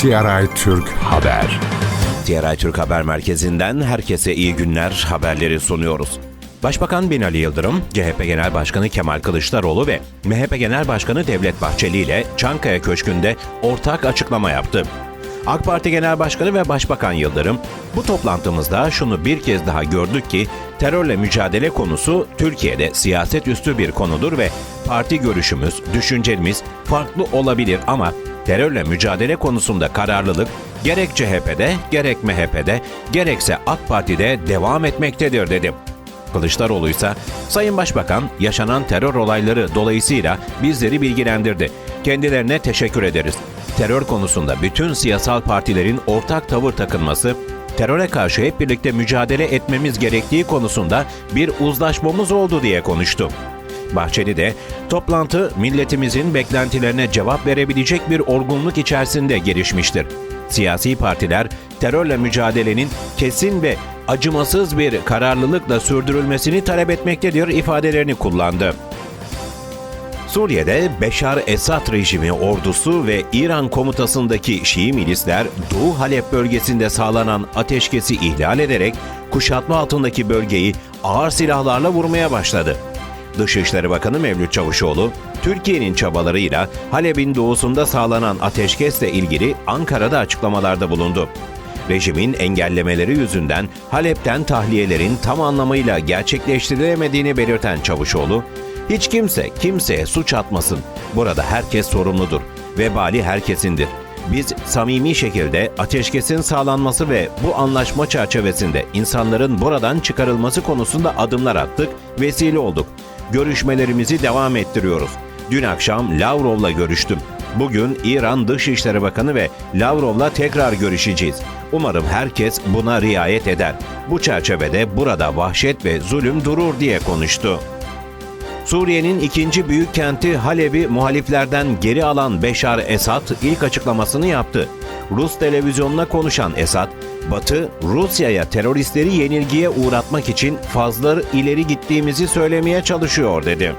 CRI Türk Haber. TRI Türk Haber Merkezi'nden herkese iyi günler haberleri sunuyoruz. Başbakan Binali Yıldırım, CHP Genel Başkanı Kemal Kılıçdaroğlu ve MHP Genel Başkanı Devlet Bahçeli ile Çankaya Köşkü'nde ortak açıklama yaptı. AK Parti Genel Başkanı ve Başbakan Yıldırım, bu toplantımızda şunu bir kez daha gördük ki terörle mücadele konusu Türkiye'de siyaset üstü bir konudur ve parti görüşümüz, düşüncemiz farklı olabilir ama terörle mücadele konusunda kararlılık gerek CHP'de, gerek MHP'de, gerekse AK Parti'de devam etmektedir dedim. Kılıçdaroğlu ise Sayın Başbakan yaşanan terör olayları dolayısıyla bizleri bilgilendirdi. Kendilerine teşekkür ederiz. Terör konusunda bütün siyasal partilerin ortak tavır takınması, teröre karşı hep birlikte mücadele etmemiz gerektiği konusunda bir uzlaşmamız oldu diye konuştu. Bahçeli de toplantı milletimizin beklentilerine cevap verebilecek bir olgunluk içerisinde gelişmiştir. Siyasi partiler terörle mücadelenin kesin ve acımasız bir kararlılıkla sürdürülmesini talep etmektedir ifadelerini kullandı. Suriye'de Beşar Esad rejimi ordusu ve İran komutasındaki Şii milisler Doğu Halep bölgesinde sağlanan ateşkesi ihlal ederek kuşatma altındaki bölgeyi ağır silahlarla vurmaya başladı. Dışişleri Bakanı Mevlüt Çavuşoğlu, Türkiye'nin çabalarıyla Halep'in doğusunda sağlanan ateşkesle ilgili Ankara'da açıklamalarda bulundu. Rejimin engellemeleri yüzünden Halep'ten tahliyelerin tam anlamıyla gerçekleştirilemediğini belirten Çavuşoğlu, hiç kimse kimseye suç atmasın. Burada herkes sorumludur. Vebali herkesindir. Biz samimi şekilde ateşkesin sağlanması ve bu anlaşma çerçevesinde insanların buradan çıkarılması konusunda adımlar attık, vesile olduk. Görüşmelerimizi devam ettiriyoruz. Dün akşam Lavrov'la görüştüm. Bugün İran Dışişleri Bakanı ve Lavrov'la tekrar görüşeceğiz. Umarım herkes buna riayet eder. Bu çerçevede burada vahşet ve zulüm durur diye konuştu. Suriye'nin ikinci büyük kenti Halep'i muhaliflerden geri alan Beşar Esad ilk açıklamasını yaptı. Rus televizyonuna konuşan Esad, Batı Rusya'ya teröristleri yenilgiye uğratmak için fazla ileri gittiğimizi söylemeye çalışıyor dedi.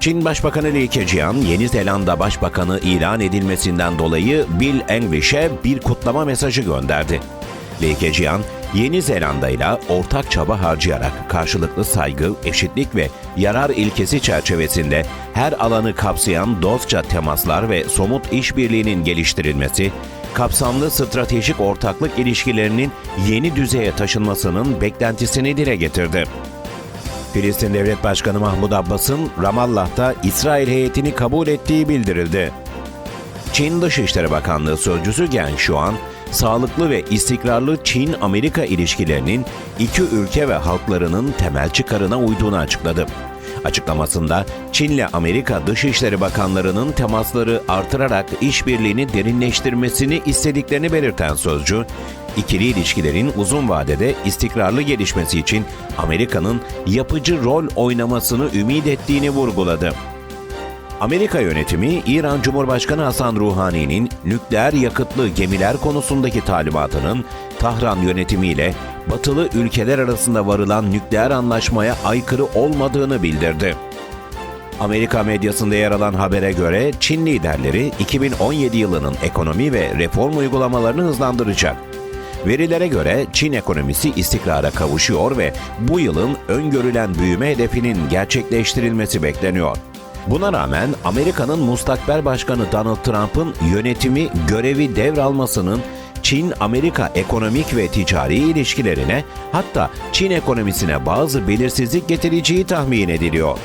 Çin Başbakanı Li Keqiang, Yeni Zelanda Başbakanı ilan edilmesinden dolayı Bill English'e bir kutlama mesajı gönderdi. Li Keqiang, Yeni Zelanda ile ortak çaba harcayarak karşılıklı saygı, eşitlik ve yarar ilkesi çerçevesinde her alanı kapsayan dostça temaslar ve somut işbirliğinin geliştirilmesi, kapsamlı stratejik ortaklık ilişkilerinin yeni düzeye taşınmasının beklentisini dile getirdi. Filistin Devlet Başkanı Mahmud Abbas'ın Ramallah'ta İsrail heyetini kabul ettiği bildirildi. Çin Dışişleri Bakanlığı Sözcüsü Gen Shuan, sağlıklı ve istikrarlı Çin-Amerika ilişkilerinin iki ülke ve halklarının temel çıkarına uyduğunu açıkladı. Açıklamasında Çin'le Amerika Dışişleri Bakanlarının temasları artırarak işbirliğini derinleştirmesini istediklerini belirten sözcü, ikili ilişkilerin uzun vadede istikrarlı gelişmesi için Amerika'nın yapıcı rol oynamasını ümit ettiğini vurguladı. Amerika yönetimi İran Cumhurbaşkanı Hasan Ruhani'nin nükleer yakıtlı gemiler konusundaki talimatının Tahran yönetimiyle batılı ülkeler arasında varılan nükleer anlaşmaya aykırı olmadığını bildirdi. Amerika medyasında yer alan habere göre Çin liderleri 2017 yılının ekonomi ve reform uygulamalarını hızlandıracak. Verilere göre Çin ekonomisi istikrara kavuşuyor ve bu yılın öngörülen büyüme hedefinin gerçekleştirilmesi bekleniyor. Buna rağmen Amerika'nın mustakbel başkanı Donald Trump'ın yönetimi görevi devralmasının Çin-Amerika ekonomik ve ticari ilişkilerine hatta Çin ekonomisine bazı belirsizlik getireceği tahmin ediliyor.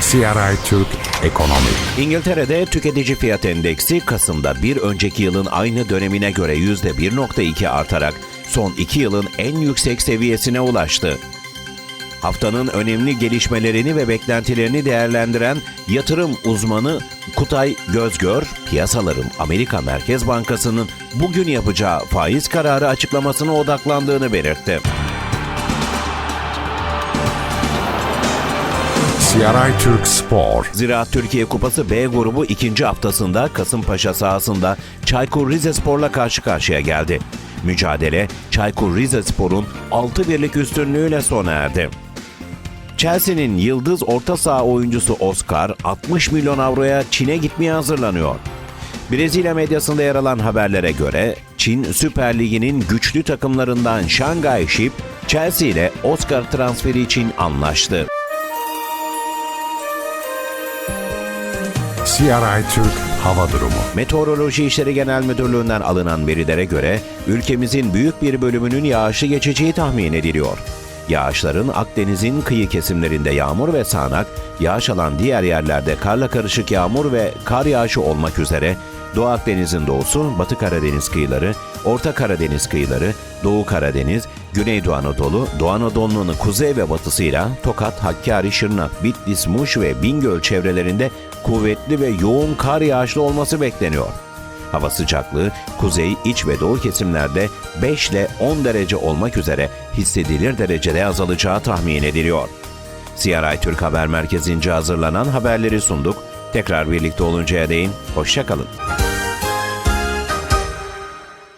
CRI Türk Ekonomi. İngiltere'de tüketici fiyat endeksi Kasım'da bir önceki yılın aynı dönemine göre %1.2 artarak son iki yılın en yüksek seviyesine ulaştı. Haftanın önemli gelişmelerini ve beklentilerini değerlendiren yatırım uzmanı Kutay Gözgör, piyasaların Amerika Merkez Bankası'nın bugün yapacağı faiz kararı açıklamasına odaklandığını belirtti. CRI Türk Spor. Ziraat Türkiye Kupası B grubu ikinci haftasında Kasımpaşa sahasında Çaykur Rizespor'la karşı karşıya geldi. Mücadele Çaykur Rizespor'un 6 birlik üstünlüğüyle sona erdi. Chelsea'nin yıldız orta saha oyuncusu Oscar 60 milyon avroya Çin'e gitmeye hazırlanıyor. Brezilya medyasında yer alan haberlere göre Çin Süper Ligi'nin güçlü takımlarından Shanghai Ship, Chelsea ile Oscar transferi için anlaştı. CRI Türk Hava Durumu Meteoroloji İşleri Genel Müdürlüğü'nden alınan verilere göre ülkemizin büyük bir bölümünün yağışı geçeceği tahmin ediliyor. Yağışların Akdeniz'in kıyı kesimlerinde yağmur ve sağanak, yağış alan diğer yerlerde karla karışık yağmur ve kar yağışı olmak üzere Doğu Akdeniz'in doğusu, Batı Karadeniz kıyıları, Orta Karadeniz kıyıları, Doğu Karadeniz, Güneydoğu Anadolu, Doğu Anadolu'nun kuzey ve batısıyla Tokat, Hakkari, Şırnak, Bitlis, Muş ve Bingöl çevrelerinde kuvvetli ve yoğun kar yağışlı olması bekleniyor. Hava sıcaklığı kuzey, iç ve doğu kesimlerde 5 ile 10 derece olmak üzere hissedilir derecede azalacağı tahmin ediliyor. CRI Türk Haber Merkezi'nce hazırlanan haberleri sunduk. Tekrar birlikte oluncaya değin, hoşçakalın.